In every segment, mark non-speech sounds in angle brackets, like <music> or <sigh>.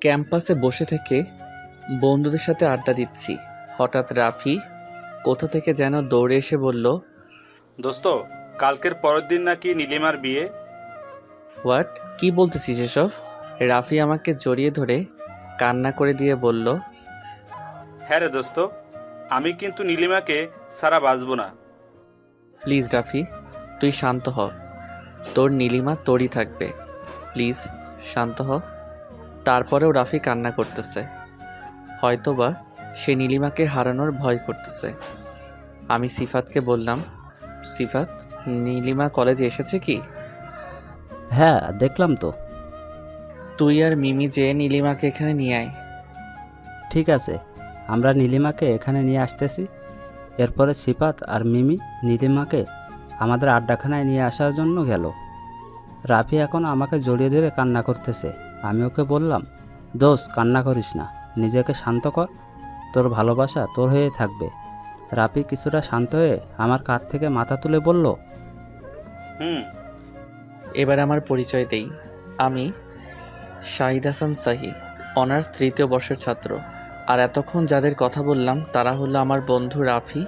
ক্যাম্পাসে বসে থেকে বন্ধুদের সাথে আড্ডা দিচ্ছি। হঠাৎ রাফি কোথা থেকে যেন দৌড়ে এসে বলল দোস্ত কালকের পরের দিন নাকি নীলিমার বিয়ে? হোয়াট? কি বলতেছিস এসব? রাফি আমাকে জড়িয়ে ধরে কান্না করে দিয়ে বলল হ্যাঁ রে দোস্ত আমি কিন্তু নীলিমাকে সারা বাঁচবো না। প্লিজ রাফি তুই শান্ত হ। তোর নীলিমা তোরই থাকবে। প্লিজ শান্ত হ। তারপরেও রাফি কান্না করতেছে। হয়তোবা সে নীলিমাকে হারানোর ভয় করতেছে। আমি সিফাতকে বললাম সিফাত নীলিমা কলেজে এসেছে কি? হ্যাঁ দেখলাম তো। তুই আর মিমি যে নীলিমাকে এখানে নিয়ে আয়। ঠিক আছে আমরা নীলিমাকে এখানে নিয়ে আসতেছি। এরপরে সিপাত আর মিমি নীলিমাকে আমাদের আড্ডাখানায় নিয়ে আসার জন্য গেল। রাফি এখন আমাকে জড়িয়ে ধরে কান্না করতেছে। আমি ওকে বললাম দোষ কান্না করিস না, নিজেকে শান্ত কর। তোর ভালোবাসা তোর হয়ে থাকবে। রাফি কিছুটা শান্ত হয়ে আমার কাঁধ থেকে মাথা তুলে বলল, হুম, এবার আমার পরিচয় দেই। আমি শাহিদ হাসান সাহি অনার্স তৃতীয় বর্ষের ছাত্র। আর এতক্ষণ যাদের কথা বললাম, তারা হলো আমার বন্ধু রাফি,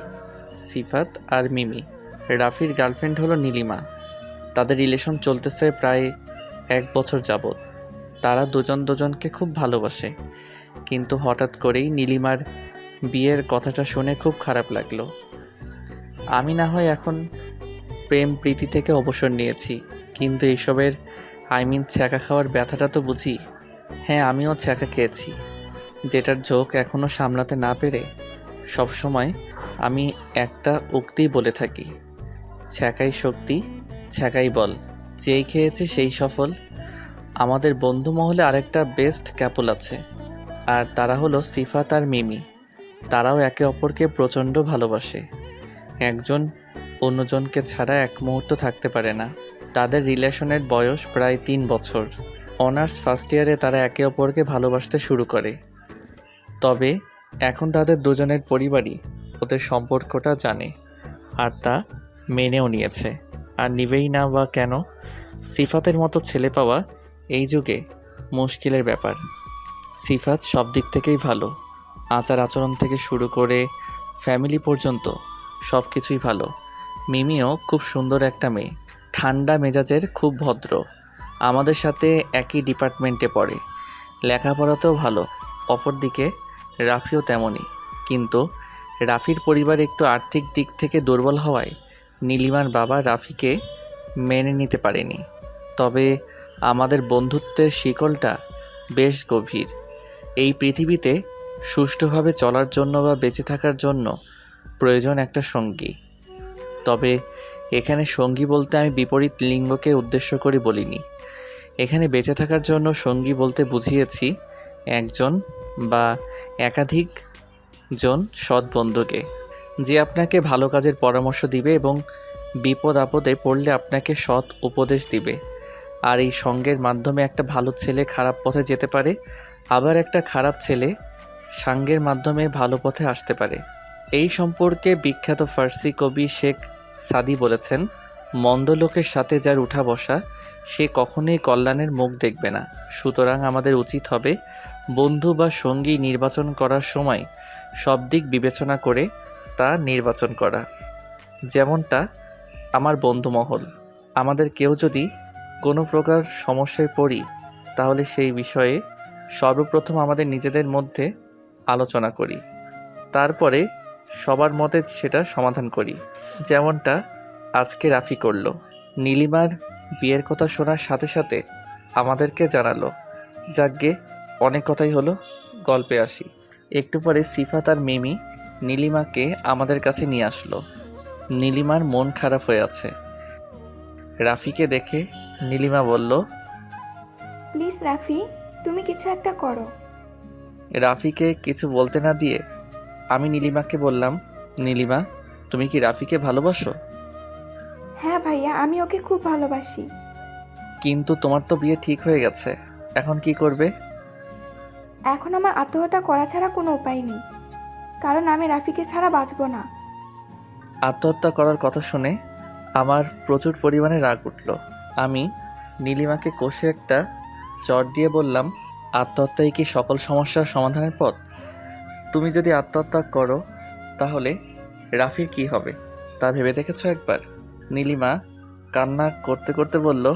সিফাত আর মিমি। রাফির গার্লফ্রেন্ড হলো নীলিমা। তাদের রিলেশন চলতেছে প্রায় এক বছর যাবৎ। তারা দুজন দুজনকে খুব ভালোবাসে। কিন্তু হঠাৎ করেই নীলিমার বিয়ের কথাটা শুনে খুব খারাপ লাগল। আমি না হয় এখন প্রেম প্রীতি থেকে অবসর নিয়েছি, কিন্তু এসবের, আই মিন ছ্যাঁকা খাওয়ার ব্যথাটা তো বুঝি। হ্যাঁ আমিও ছ্যাঁকা খেয়েছি। যেটার ঝোঁক এখনও সামলাতে না পেরে সবসময় আমি একটা উক্তিই বলে থাকি। ছ্যাঁকাই শক্তি, ছ্যাঁকাই বল। যেই খেয়েছে সেই সফল আমাদের বন্ধু মহলে আরেকটা বেস্ট ক্যাপল আছে, আর তারা হলো সিফাত আর মিমি। তারাও একে অপরকে প্রচণ্ড ভালোবাসে। একজন অন্যজনকে ছাড়া এক মুহূর্ত থাকতে পারে না। তাদের রিলেশনের বয়স প্রায় তিন বছর। অনার্স ফার্স্ট ইয়ারে তারা একে অপরকে ভালোবাসতে শুরু করে। তবে এখন তাদের দুজনের পরিবারই ওদের সম্পর্কটা জানে, আর তা মেনেও নিয়েছে। আর নিবেই না বা কেন, সিফাতের মতো ছেলে পাওয়া এই যুগে মুশকিলের ব্যাপার। সিফাত সব দিক থেকেই ভালো। আচার আচরণ থেকে শুরু করে ফ্যামিলি পর্যন্ত সব কিছুই ভালো। মিমিও খুব সুন্দর একটা মেয়ে। ঠান্ডা মেজাজের খুব ভদ্র। আমাদের সাথে একই ডিপার্টমেন্টে পড়ে। লেখাপড়াতেও ভালো। অপরদিকে রাফিও তেমনই। কিন্তু রাফির পরিবার একটু আর্থিক দিক থেকে দুর্বল হওয়ায় নীলিমার বাবা রাফিকে মেনে নিতে পারেনি। তবে আমাদের বন্ধুত্বের শিকলটা বেশ গভীর। এই পৃথিবীতে সুষ্ঠুভাবে চলার জন্য বা বেঁচে থাকার জন্য প্রয়োজন একটা সঙ্গী। তবে এখানে সঙ্গী বলতে আমি বিপরীত লিঙ্গকে উদ্দেশ্য করে বলিনি। এখানে বেঁচে থাকার জন্য সঙ্গী বলতে বুঝিয়েছি একজন বা একাধিক জন সৎ বন্ধুকে। যে আপনাকে ভালো কাজের পরামর্শ দিবে এবং বিপদ আপদে পড়লে আপনাকে সৎ উপদেশ দিবে। আর এই সঙ্গের মাধ্যমে একটা ভালো ছেলে খারাপ পথে যেতে পারে, আবার একটা খারাপ ছেলে সাঙ্গের মাধ্যমে ভালো পথে আসতে পারে। এই সম্পর্কে বিখ্যাত ফার্সি কবি শেখ সাদি বলেছেন, মন্দ লোকের সাথে যার উঠা বসা, সে কখনোই কল্যাণের মুখ দেখবে না। সুতরাং আমাদের উচিত হবে বন্ধু বা সঙ্গী নির্বাচন করার সময় সব দিক বিবেচনা করে তা নির্বাচন করা। যেমনটা আমার বন্ধুমহল। আমাদের কেউ যদি কোনো প্রকার সমস্যায় পড়ি, তাহলে সেই বিষয়ে সর্বপ্রথম আমাদের নিজেদের মধ্যে আলোচনা করি। তারপরে সবার মতে সেটা সমাধান করি। যেমনটা আজকে রাফি করল। নীলিমার বিয়ের কথা শোনার সাথে সাথে আমাদেরকে জানালো যাকগে অনেক কথাই হলো, গল্পে আসি। একটু পরে সিফাত আর মিমি নীলিমাকে আমাদের কাছে নিয়ে আসলো। নীলিমার মন খারাপ হয়ে আছে। রাফিকে দেখে নীলিমা বলল প্লিজ রাফি তুমি কিছু একটা করো। রাফিকে কিছু বলতে না দিয়ে আমি নীলিমাকে বললাম নীলিমা তুমি কি রাফিকে ভালোবাসো? হ্যাঁ ভাইয়া আমি ওকে খুব ভালোবাসি। কিন্তু তোমার তো বিয়ে ঠিক হয়ে গেছে এখন কি করবে? এখন আমার আত্মহত্যা করা ছাড়া কোনো উপায় নেই কারণ আমি রাফিকে ছাড়া বাঁচব না। আত্মহত্যা করার কথা শুনে আমার প্রচুর পরিমাণে রাগ উঠল। আমি নীলিমাকে কষে একটা চট দিয়ে বললাম আত্মহত্যাই কি সকল সমস্যার সমাধানের পথ? তুমি যদি আত্মহত্যা করো তাহলে রাফির কি হবে? তা ভেবে দেখেছ একবার? নীলিমা কান্না করতে করতে বলল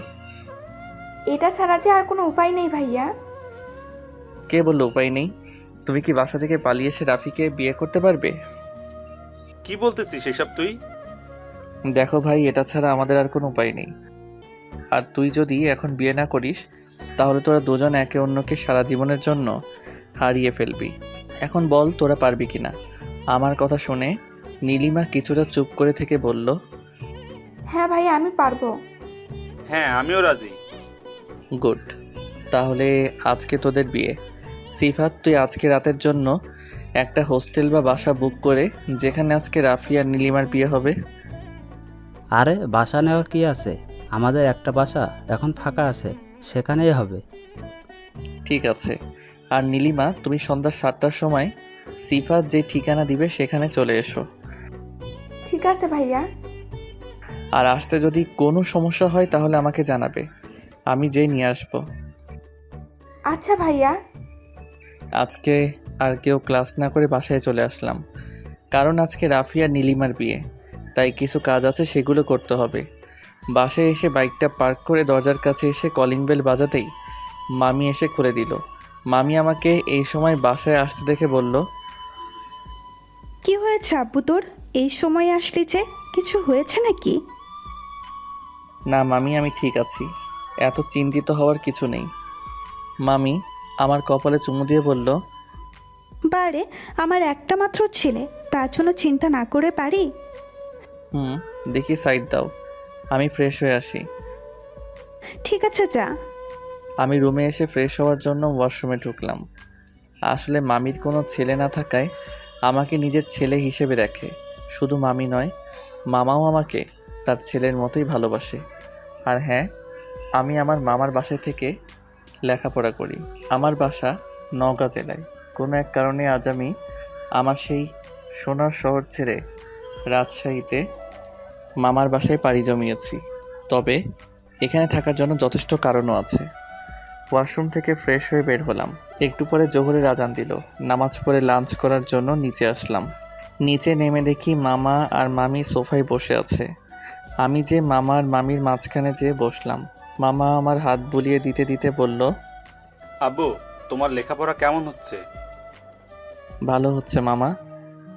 এটা ছাড়া যে আর কোনো উপায় নেই ভাইয়া। কে বলল উপায় নেই? তুমি কি বাসা থেকে পালিয়ে এসে রাফিকে বিয়ে করতে পারবে? কি বলতেছিস এসব তুই? দেখো ভাই এটা ছাড়া আমাদের আর কোনো উপায় নেই। আর তুই যদি এখন বিয়ে না করিস তাহলে তোরা দুজন একে অন্যকে সারা জীবনের জন্য হারিয়ে ফেলবি। এখন বল তোরা পারবি কি না আমার কথা শুনে নীলিমা কিছুটা চুপ করে থেকে বলল হ্যাঁ ভাইয়া আমি পারব। হ্যাঁ আমিও রাজি। গুড। তাহলে আজকে তোদের বিয়ে। সিফাত তুই আজকে রাতের জন্য একটা হোস্টেল বা বাসা বুক করে যেখানে আজকে রাফি আর নীলিমার বিয়ে হবে। আরে বাসা নেওয়ার কি আছে? আমাদের একটা বাসা এখন ফাঁকা আছে সেখানেই হবে। ঠিক আছে। আর নীলিমা তুমি সন্ধ্যা সাতটার সময় সিফাত যে ঠিকানা দিবে সেখানে চলে এসো। ঠিক আছে ভাইয়া। আর আসতে যদি কোনো সমস্যা হয় তাহলে আমাকে জানাবে। আমি যেই নিয়ে আসব। আচ্ছা ভাইয়া। আজকে আর কেউ ক্লাস না করে বাসায় চলে আসলাম। কারণ আজকে রাফিয়া নীলিমার বিয়ে তাই কিছু কাজ আছে সেগুলো করতে হবে। বাসায় এসে বাইকটা পার্ক করে দরজার কাছে এসে কলিং বেল বাজাতেই মামি এসে খুলে দিল। মামি আমাকে এই সময় বাসায় আসতে দেখে বলল কি হয়েছে আব্বু তোর? এই সময় আসলি যে? কিছু হয়েছে নাকি? না মামি আমি ঠিক আছি। এত চিন্তিত হওয়ার কিছু নেই। মামি আমার কপালে চুমু দিয়ে বলল বারে আমার একটা মাত্র ছেলে তার জন্য চিন্তা না করে পারি? হুম দেখি সাইড দাও। আমি ফ্রেশ হয়ে আসি। ঠিক আছে যা। আমি রুমে এসে ফ্রেশ হওয়ার জন্য ওয়াশরুমে ঢুকলাম। আসলে মামির কোনো ছেলে না থাকায় আমাকে নিজের ছেলে হিসেবে দেখে। শুধু মামি নয় মামাও আমাকে তার ছেলের মতোই ভালোবাসে। আর হ্যাঁ আমি আমার মামার বাসায় থেকে লেখাপড়া করি। আমার বাসা নওগাঁ জেলায়। কোনো এক কারণে আজ আমি আমার সেই সোনার শহর ছেড়ে রাজশাহীতে মামার বাসায় পাড়ি জমিয়েছি। তবে এখানে থাকার জন্য যথেষ্ট কারণও আছে। ওয়াশরুম থেকে ফ্রেশ হয়ে বের হলাম। একটু পরে জোহরের আজান দিল। নামাজ পড়ে লাঞ্চ করার জন্য নিচে আসলাম। নিচে নেমে দেখি মামা আর মামি সোফায় বসে আছে। আমি যে মামার মামির মাঝখানে যেয়ে বসলাম। মামা আমার হাত বুলিয়ে দিতে দিতে বলল আব্বু তোমার লেখাপড়া কেমন হচ্ছে? ভালো হচ্ছে মামা।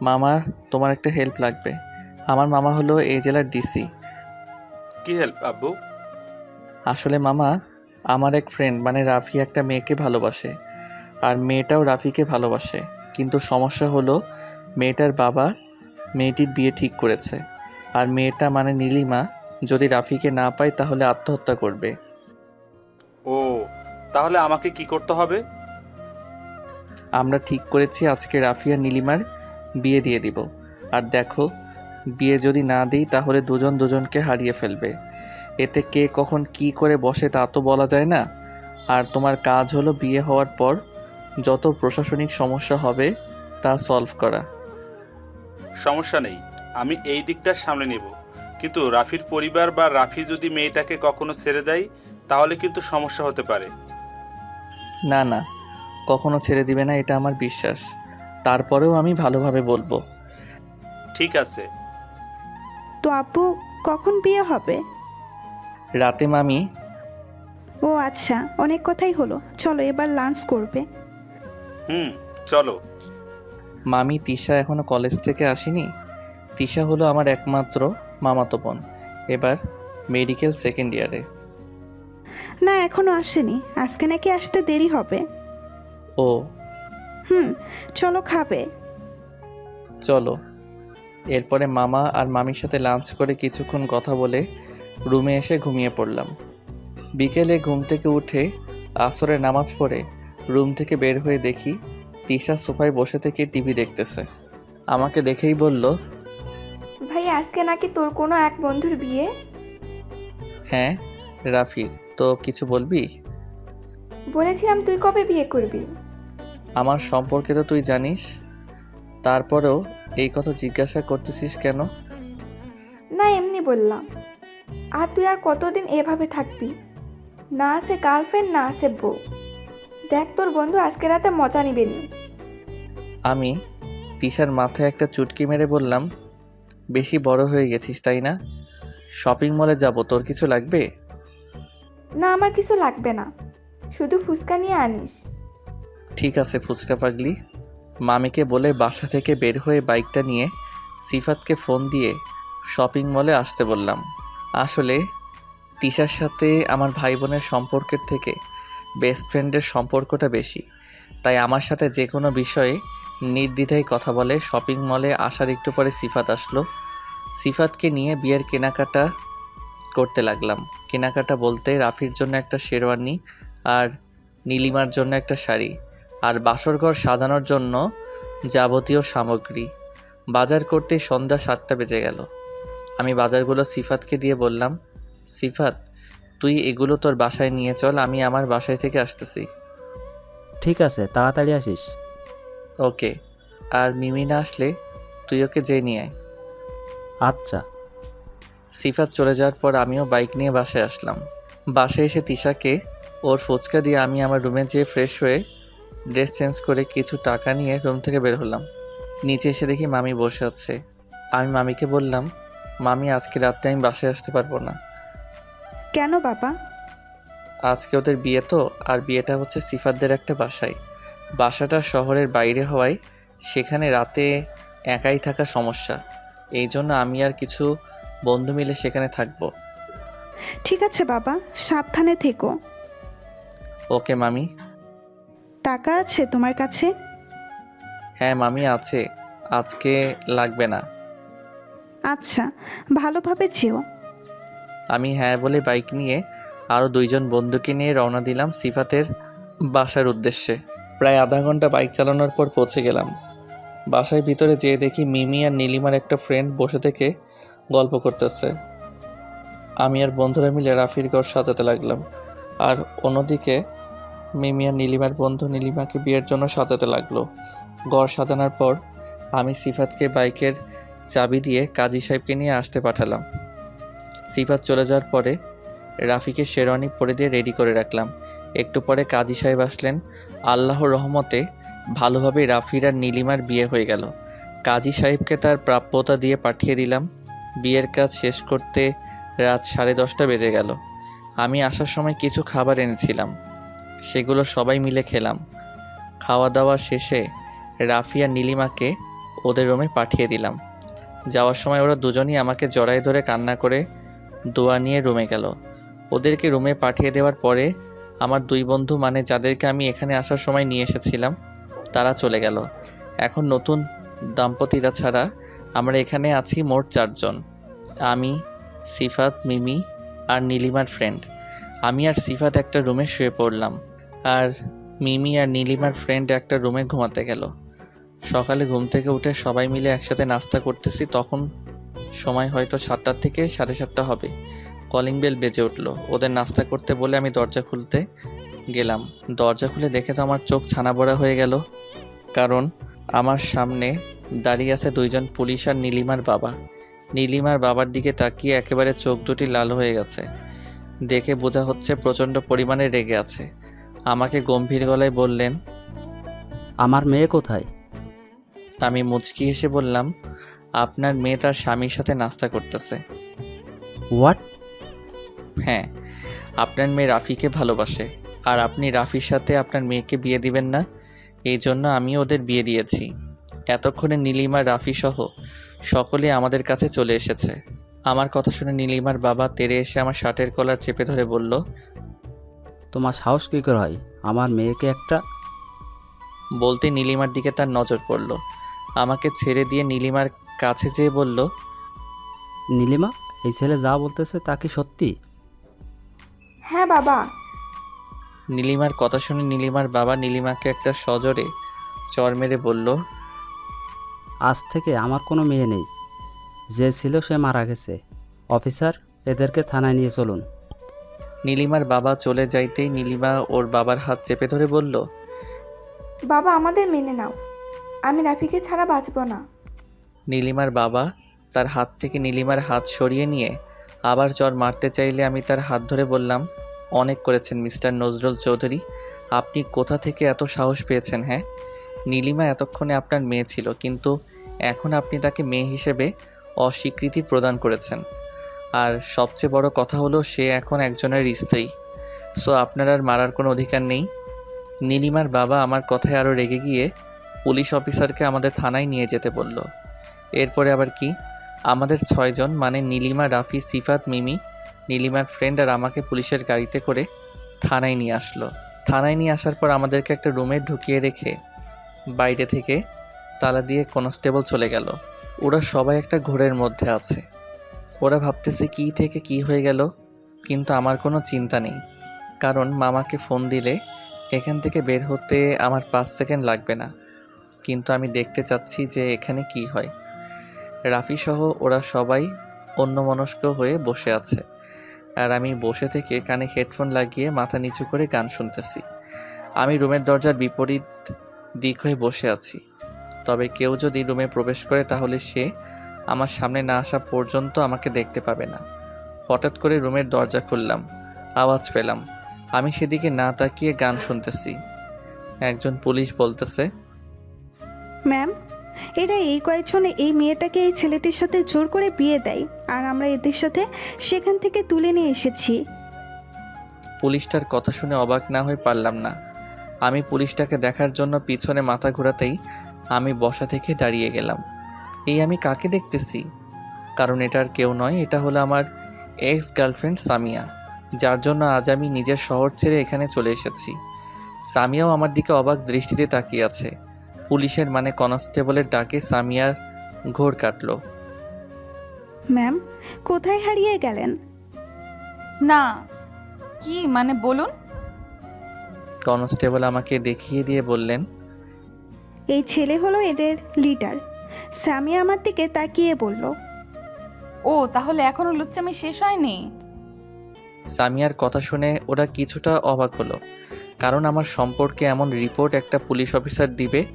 মামার তোমার একটা হেল্প লাগবে। আমার মামা হলো এই জেলার ডিসি কি হেল্প আব্বু? আসলে মামা আমার এক ফ্রেন্ড মানে রাফি একটা মেয়েকে ভালোবাসে। আর মেয়েটাও রাফিকে ভালোবাসে। কিন্তু সমস্যা হলো মেয়েটার বাবা মেয়েটির বিয়ে ঠিক করেছে। আর মেয়েটা মানে নীলিমা যদি রাফিকে না পায় তাহলে আত্মহত্যা করবে। ও তাহলে আমাকে কি করতে হবে? আমরা ঠিক করেছি আজকে রাফি আর নীলিমার বিয়ে দিয়ে দিব। আর দেখো বিয়ে যদি না দিই তাহলে দুজন দুজনকে হারিয়ে ফেলবে। এতে কে কখন কি করে বসে তা তো বলা যায় না। আর তোমার কাজ হলো বিয়ে হওয়ার পর যত প্রশাসনিক সমস্যা হবে তা সলভ করা। সমস্যা নেই। আমি এই দিকটা সামলে নেব। কিন্তু রাফির পরিবার বা রাফি যদি মেয়েটাকে কখনো ছেড়ে দেয় তাহলে কিন্তু সমস্যা হতে পারে। না না কখনো ছেড়ে দিবে না এটা আমার বিশ্বাস। তারপরেও আমি ভালোভাবে বলব। ঠিক আছে। তো আব্বু কখন বিয়ে হবে? রাতে মামি। ও আচ্ছা অনেক কথাই হলো। চলো এবার লাঞ্চ করবে। হুম চলো। মামি তিশা এখনও কলেজ থেকে আসেনি? তিশা হলো আমার একমাত্র মামাতো বোন। এবার মেডিকেল সেকেন্ড ইয়ারে না এখনও আসেনি। আজকে নাকি আসতে দেরি হবে। ও। হুম চলো খাবে। চলো। এরপরে মামা আর মামির সাথে লাঞ্চ করে কিছুক্ষণ কথা বলে রুমে এসে ঘুমিয়ে পড়লাম। বিকেলে ঘুম থেকে উঠে আসরে নামাজ পড়ে রুম থেকে বের হয়ে দেখি তিশা সোফায় বসে থেকে টিভি দেখতেছে। আমাকে দেখেই বলল ভাই আজকে নাকি তোর কোনো এক বন্ধুর বিয়ে? হ্যাঁ রাফির তো কিছু বলবি? বলেছিলাম তুই কবে বিয়ে করবি? আমার সম্পর্কে তো তুই জানিস তারপরেও এই কথা জিজ্ঞাসা করতেছিস কেন? না এমনি বললাম। আর তুই আর কতদিন এভাবে থাকবি? না আছে গার্লফ্রেন্ড না আছে বউ। দেখ তোর বন্ধু আজকে রাতে মজা নিবেনি আমি তিশার মাথায় একটা চুটকি মেরে বললাম বেশি বড় হয়ে গেছিস তাই না? শপিং মলে যাব তোর কিছু লাগবে? না আমার কিছু লাগবে না। শুধু ফুচকা নিয়ে আনিস। ঠিক আছে ফুচকা পাগলি। মামিকে বলে বাসা থেকে বের হয়ে বাইকটা নিয়ে সিফাতকে ফোন দিয়ে শপিং মলে আসতে বললাম। আসলে তিশার সাথে আমার ভাই বোনের সম্পর্কের থেকে বেস্ট ফ্রেন্ডের সম্পর্কটা বেশি। তাই আমার সাথে যে কোনো বিষয়ে নির্দ্বিধায় কথা বলে শপিং মলে আসার একটু পরে সিফাত আসলো। সিফাতকে নিয়ে বিয়ের কেনাকাটা করতে লাগলাম। কেনাকাটা বলতে রাফির জন্য একটা শেরওয়ানি আর নীলিমার জন্য একটা শাড়ি। আর বাসরঘর সাজানোর জন্য যাবতীয় সামগ্রী। বাজার করতে সন্ধ্যা সাতটা বেজে গেল। আমি বাজারগুলো সিফাতকে দিয়ে বললাম সিফাত তুই এগুলো তোর বাসায় নিয়ে চল আমি আমার বাসায় থেকে আসতেছি। ঠিক আছে তাড়াতাড়ি আসিস। ওকে আর মিমি না আসলে তুই ওকে যেয়ে নিয়ে আয়। আচ্ছা। সিফাত চলে যাওয়ার পর আমিও বাইক নিয়ে বাসায় আসলাম। বাসায় এসে তিশাকে ওর ফুচকা দিয়ে আমি আমার রুমে যেয়ে ফ্রেশ হয়ে ড্রেস চেঞ্জ করে কিছু টাকা নিয়ে রুম থেকে বের হলাম। নিচে এসে দেখি মামি বসে আছে। আমি মামিকে বললাম মামি আজকে রাতে আমি বাসায় আসতে পারব না। কেন বাবা? আজকে ওদের বিয়ে তো আর বিয়েটা হচ্ছে সিফাতদের একটা বাসায়। বাসাটা শহরের বাইরে হওয়ায় সেখানে রাতে একাই থাকা সমস্যা। এই জন্য আমি আর কিছু বন্ধু মিলে সেখানে থাকব। ঠিক আছে বাবা সাবধানে থেকো। ওকে মামি। টাকা আছে তোমার কাছে? হ্যাঁ মামি আছে। আজকে লাগবে না। আচ্ছা ভালোভাবে যেও। আমি হ্যাঁ বলে বাইক নিয়ে আরও দুইজন বন্ধুকে নিয়ে রওনা দিলাম সিফাতের বাসার উদ্দেশ্যে। প্রায় আধা ঘণ্টা বাইক চালানোর পর পৌঁছে গেলাম। বাসায় ভিতরে যেয়ে দেখি মিমি আর নীলিমার একটা ফ্রেন্ড বসে থেকে গল্প করতেছে। আমি আর বন্ধুরা মিলে রাফির ঘর সাজাতে লাগলাম। আর অন্যদিকে মিমি আর নীলিমার বন্ধু নীলিমাকে বিয়ের জন্য সাজাতে লাগল। ঘর সাজানোর পর আমি সিফাতকে বাইকের চাবি দিয়ে কাজী সাহেবকে নিয়ে আসতে পাঠালাম। সিফাত চলে যাওয়ার পরে রাফিকে শেরওয়ানি পরে দিয়ে রেডি করে রাখলাম। একটু পরে কাজী সাহেব আসলেন। আল্লাহর রহমতে ভালোভাবে রাফির আর নীলিমার বিয়ে হয়ে গেল। কাজী সাহেবকে তার প্রাপ্যতা দিয়ে পাঠিয়ে দিলাম। বিয়ের কাজ শেষ করতে রাত সাড়ে দশটা বেজে গেল। আমি আসার সময় কিছু খাবার এনেছিলাম। সেগুলো সবাই মিলে খেলাম। খাওয়া দাওয়া শেষে রাফিয়া নীলিমাকে ওদের রুমে পাঠিয়ে দিলাম। যাওয়ার সময় ওরা দুজনই আমাকে জড়াই ধরে কান্না করে দোয়া নিয়ে রুমে গেল। ওদেরকে রুমে পাঠিয়ে দেওয়ার পরে আমার দুই বন্ধু মানে যাদেরকে আমি এখানে আসার সময় নিয়ে এসেছিলাম, তারা চলে গেল। এখন নতুন দাম্পতিরা ছাড়া আমরা এখানে আছি মোট চারজন। আমি, সিফাত, মিমি আর নীলিমার ফ্রেন্ড আমি আর সিফাত একটা রুমে শুয়ে পড়লাম। আর মিমি আর নীলিমার ফ্রেন্ড একটা রুমে ঘুমাতে গেল। সকালে ঘুম থেকে উঠে সবাই মিলে একসাথে নাস্তা করতেছি, তখন সময় হয়তো সাতটার থেকে সাড়ে সাতটা হবে। কলিং বেল বেজে উঠল। ওদের নাস্তা করতে বলে আমি দরজা খুলতে গেলাম। দরজা খুলে দেখে তো আমার চোখ ছানা বড়া হয়ে গেল। কারণ আমার সামনে দাঁড়িয়ে আছে দুইজন পুলিশ আর নীলিমার বাবা। নীলিমার বাবার দিকে তাকিয়ে একেবারে চোখ দুটি লাল হয়ে গেছে। দেখে বোঝা হচ্ছে প্রচণ্ড পরিমাণে রেগে আছে। আমাকে গম্ভীর গলায় বললেন আমার মেয়ে কোথায়? আমি মুচকি এসে বললাম আপনার মেয়ে তার স্বামীর সাথে নাস্তা করতেছে। হোয়াট হ্যাঁ আপনার মেয়ে রাফিকে ভালোবাসে আর আপনি রাফির সাথে আপনার মেয়েকে বিয়ে দিবেন না এই জন্য আমি ওদের বিয়ে দিয়েছি। এতক্ষণে নীলিমা রাফি সহ সকলে আমাদের কাছে চলে এসেছে। আমার কথা শুনে নীলিমার বাবা তেরে এসে আমার শার্টের কলার চেপে ধরে বলল তোমার সাহস কী করে হয়? আমার মেয়েকে একটা বলতে নীলিমার দিকে তার নজর পড়ল। আমাকে ছেড়ে দিয়ে নীলিমার কাছে যেয়ে বলল নীলিমা এই ছেলে যা বলতেছে তা কি সত্যি? হ্যাঁ বাবা। নীলিমার কথা শুনে নীলিমার বাবা নীলিমাকে একটা সজোরে চর মেরে বলল আজ থেকে আমার কোনো মেয়ে নেই। যে ছিল সে মারা গেছে। অফিসার এদেরকে থানায় নিয়ে চলুন। নীলিমার বাবা চলে যাইতেই নীলিমা ওর বাবার হাত চেপে ধরে বলল বাবা আমাদের মেনে নাও। আমি রাফিকে ছাড়া বাঁচবো না। নীলিমার বাবা তার হাত থেকে নীলিমার হাত সরিয়ে নিয়ে আবার চর মারতে চাইলে আমি তার হাত ধরে বললাম অনেক করেছেন মিস্টার নজরুল চৌধুরী আপনি কোথা থেকে এত সাহস পেয়েছেন হ্যাঁ? নীলিমা এতক্ষণে আপনার মেয়ে ছিল কিন্তু এখন আপনি তাকে মেয়ে হিসেবে অস্বীকৃতি প্রদান করেছেন। আর সবচেয়ে বড় কথা হলো সে এখন একজনের স্ত্রী। সো আপনার আর মারার কোনো অধিকার নেই। নীলিমার বাবা আমার কথায় আরও রেগে গিয়ে পুলিশ অফিসারকে আমাদের থানায় নিয়ে যেতে বলল। এরপরে আবার কি? আমাদের ছয়জন মানে নীলিমা, রাফি, সিফাত, মিমি, নীলিমার ফ্রেন্ড আর আমাকে পুলিশের গাড়িতে করে থানায় নিয়ে আসলো। থানায় নিয়ে আসার পর আমাদেরকে একটা রুমে ঢুকিয়ে রেখে বাইরে থেকে তালা দিয়ে কনস্টেবল চলে গেল। ওরা সবাই একটা ঘোরের মধ্যে আছে। ওরা ভাবতেছে কী থেকে কি হয়ে গেল, কিন্তু আমার কোনো চিন্তা নেই। কারণ মামাকে ফোন দিলে এখান থেকে বের হতে আমার পাঁচ সেকেন্ড লাগবে না। কিন্তু আমি দেখতে চাচ্ছি যে এখানে কি হয়। রাফি সহ ওরা সবাই অন্যমনস্ক হয়ে বসে আছে। আর আমি বসে থেকে কানে হেডফোন লাগিয়ে মাথা নিচু করে গান শুনতেছি। আমি রুমের দরজার বিপরীত দিক হয়ে বসে আছি। তবে কেউ যদি রুমে প্রবেশ করে তাহলে সে আমার সামনে না আসা পর্যন্ত আমাকে দেখতে পাবে না। হঠাৎ করে রুমের দরজা খুললাম আওয়াজ পেলাম। আমি সেদিকে না তাকিয়ে গান শুনতেছি। একজন পুলিশ বলতেছে ম্যাম এরা এই কয়েকজনে এই মেয়েটাকে এই ছেলেটির সাথে জোর করে বিয়ে দেয় আর আমরা এদের সাথে সেখান থেকে তুলে নিয়ে এসেছি। পুলিশটার কথা শুনে অবাক না হয়ে পারলাম না। আমি পুলিশটাকে দেখার জন্য পিছনে মাথা ঘোরাতেই আমি বসা থেকে দাঁড়িয়ে গেলাম। এই আমি কাকে দেখতেছি? কারণ এটার কেউ নয় এটা হলো আমার এক্স গার্লফ্রেন্ড সামিয়া যার জন্য আজ আমি নিজের শহর ছেড়ে এখানে চলে এসেছি। সামিয়াও আমার দিকে অবাক দৃষ্টিতে তাকিয়ে আছে। পুলিশের মানে কনস্টেবলের ডাকে সামিয়ার ঘোর কাটলো। ম্যাম কোথায় হারিয়ে গেলেন? না কি মানে বলুন। কনস্টেবল আমাকে দেখিয়ে দিয়ে বললেন এই ছেলে হলো এদের লিডার সামিয়া আমার দিকে তাকিয়ে বলল ও তাহলে এখনও লুচ্চামি শেষ হয়নি? সামিয়ার কথা শুনে ওরা কিছুটা অবাক হলো। কারণ আমার সম্পর্কে এমন রিপোর্ট একটা পুলিশ অফিসার দিবে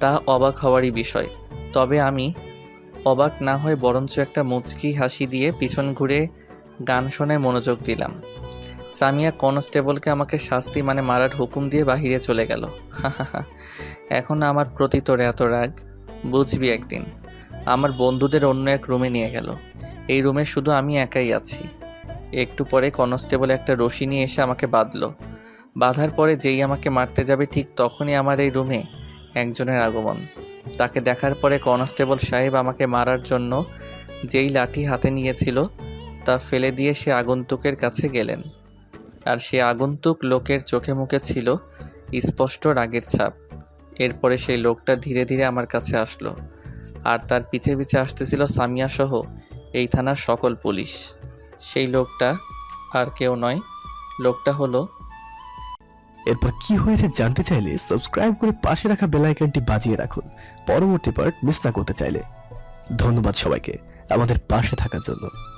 তা অবাক হওয়ারই বিষয়। তবে আমি অবাক না হয়ে বরঞ্চ একটা মুচকি হাসি দিয়ে পিছন ঘুরে গান শোনায় মনোযোগ দিলাম। সামিয়া কনস্টেবলকে আমাকে শাস্তি মানে মারার হুকুম দিয়ে বাহিরে চলে গেল। <laughs> এখন আমার প্রতি তোর এত রাগ। বুঝবি একদিন। আমার বন্ধুদের অন্য এক রুমে নিয়ে গেল। এই রুমে শুধু আমি একাই আছি। একটু পরে কনস্টেবল একটা রশি নিয়ে এসে আমাকে বাঁধলো। বাঁধার পরে যেই আমাকে মারতে যাবে ঠিক তখনই আমার এই রুমে একজনের আগমন। তাকে দেখার পরে কনস্টেবল সাহেব আমাকে মারার জন্য যেই লাঠি হাতে নিয়েছিল, তা ফেলে দিয়ে সে আগন্তুকের কাছে গেলেন। আর সে আগন্তুক লোকের চোখে মুখে ছিল স্পষ্ট রাগের ছাপ। এরপরে সেই লোকটা ধীরে ধীরে আমার কাছে আসলো আর তার পিছে পিছে আসতেছিল সামিয়া সহ এই থানার সকল পুলিশ। সেই লোকটা আর কেউ নয়, লোকটা হলো এরপর কি হয়েছে জানতে চাইলে সাবস্ক্রাইব করে পাশে রাখা বেল আইকনটি বাজিয়ে রাখুন। পরবর্তী পার্ট মিস না করতে চাইলে। ধন্যবাদ সবাইকে আমাদের পাশে থাকার জন্য।